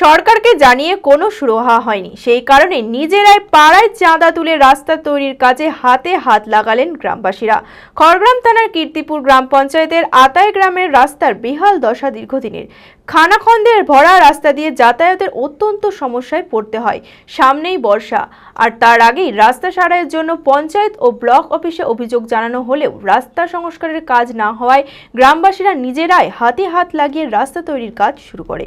সরকারকে জানিয়ে কোনো সুরাহা হয়নি। সেই কারণে নিজেরাই পাড়ায় চাঁদা তুলে রাস্তা তৈরির কাজে হাতে হাত লাগালেন গ্রামবাসীরা। খড়গ্রাম থানার কীর্তিপুর গ্রাম পঞ্চায়েতের আতায় গ্রামের রাস্তার বেহাল দশা দীর্ঘদিনের। খানাখন্দের ভরা রাস্তা দিয়ে যাতায়াতের অত্যন্ত সমস্যায় পড়তে হয়। সামনেই বর্ষা। আর তার আগেই রাস্তা সারাইয়ের জন্য পঞ্চায়েত ও ব্লক অফিসে অভিযোগ জানানো হলেও রাস্তা সংস্কারের কাজ না হওয়ায় গ্রামবাসীরা নিজেরাই হাতে হাত লাগিয়ে রাস্তা তৈরির কাজ শুরু করে।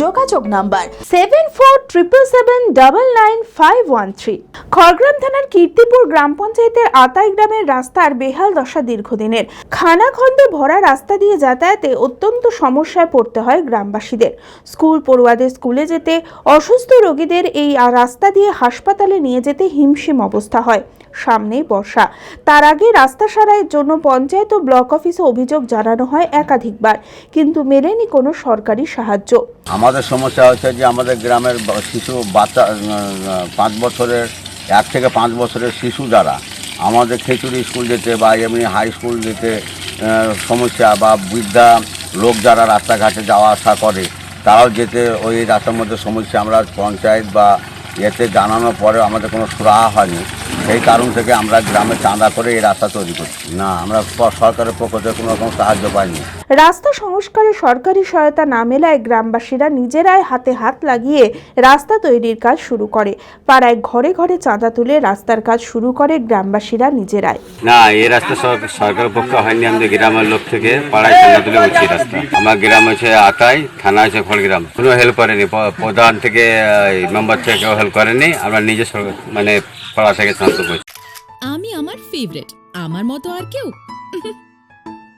যোগাযোগ number seven four triple seven double nine five one three Khargram থানার কীর্তিপুর গ্রাম পঞ্চায়েতের আতাই গ্রামের রাস্তার বেহাল দশা দীর্ঘদিনের। খানাখন্দে ভরা রাস্তা দিয়ে যাতায়াতে অত্যন্ত সমস্যায় পড়তে হয় গ্রামবাসীদের। স্কুল পড়ুয়াদের স্কুলে যেতে, অসুস্থ রোগীদের এই রাস্তা দিয়ে হাসপাতালে নিয়ে যেতে হিমশিম অবস্থা হয়। সামনেই বর্ষা। তার আগে রাস্তা সারাইয়ের জন্য পঞ্চায়েত ও ব্লক অফিসে অভিযোগ জানানো হয় একাধিকবার, কিন্তু মেলেনি কোনো সরকারি সাহায্য। আমাদের সমস্যা হচ্ছে যে আমাদের গ্রামের শিশু বাচ্চা পাঁচ বছরের এক থেকে পাঁচ বছরের শিশু যারা আমাদের খেচুড়ি স্কুল যেতে বা এমনি হাই স্কুল যেতে সমস্যা বা বৃদ্ধা লোক যারা রাস্তাঘাটে যাওয়া আসা করে তারাও যেতে ওই রাস্তার মধ্যে সমস্যা। আমরা পঞ্চায়েত বা এতে জানানোর পরে আমাদের কোনো সুরাহা হয়নি। সেই কারণ থেকে আমরা গ্রামে চাঁদা করে এই রাস্তা তৈরি করছি। না আমরা সরকারের পক্ষ থেকে কোনো রকম সাহায্য পাইনি। রাস্তা সংস্কারে সরকারি সহায়তা না মেলায় গ্রামবাসীরা নিজেরাই হাতে হাত লাগিয়ে রাস্তা তৈরির কাজ শুরু করে। পাড়ায় ঘরে ঘরে চাঁদা তুলে রাস্তার কাজ শুরু করে গ্রামবাসীরা নিজেরাই। না এই রাস্তা সরকার পক্ষ হয়নি আমাদের গ্রামের লোক থেকে পাড়ায় চাঁদা তুলে হচ্ছে রাস্তা। আমার গ্রাম আছে আতাই থানা আছে খড়গ্রাম। কোনো হেল্প করেনি প্রধান থেকে মেম্বার থেকে কেউ হেল্প করেনি আমরা নিজে মানে পাড়া থেকে শান্ত করছি আমি আমার ফেভারিট আমার মতো আর কেউ?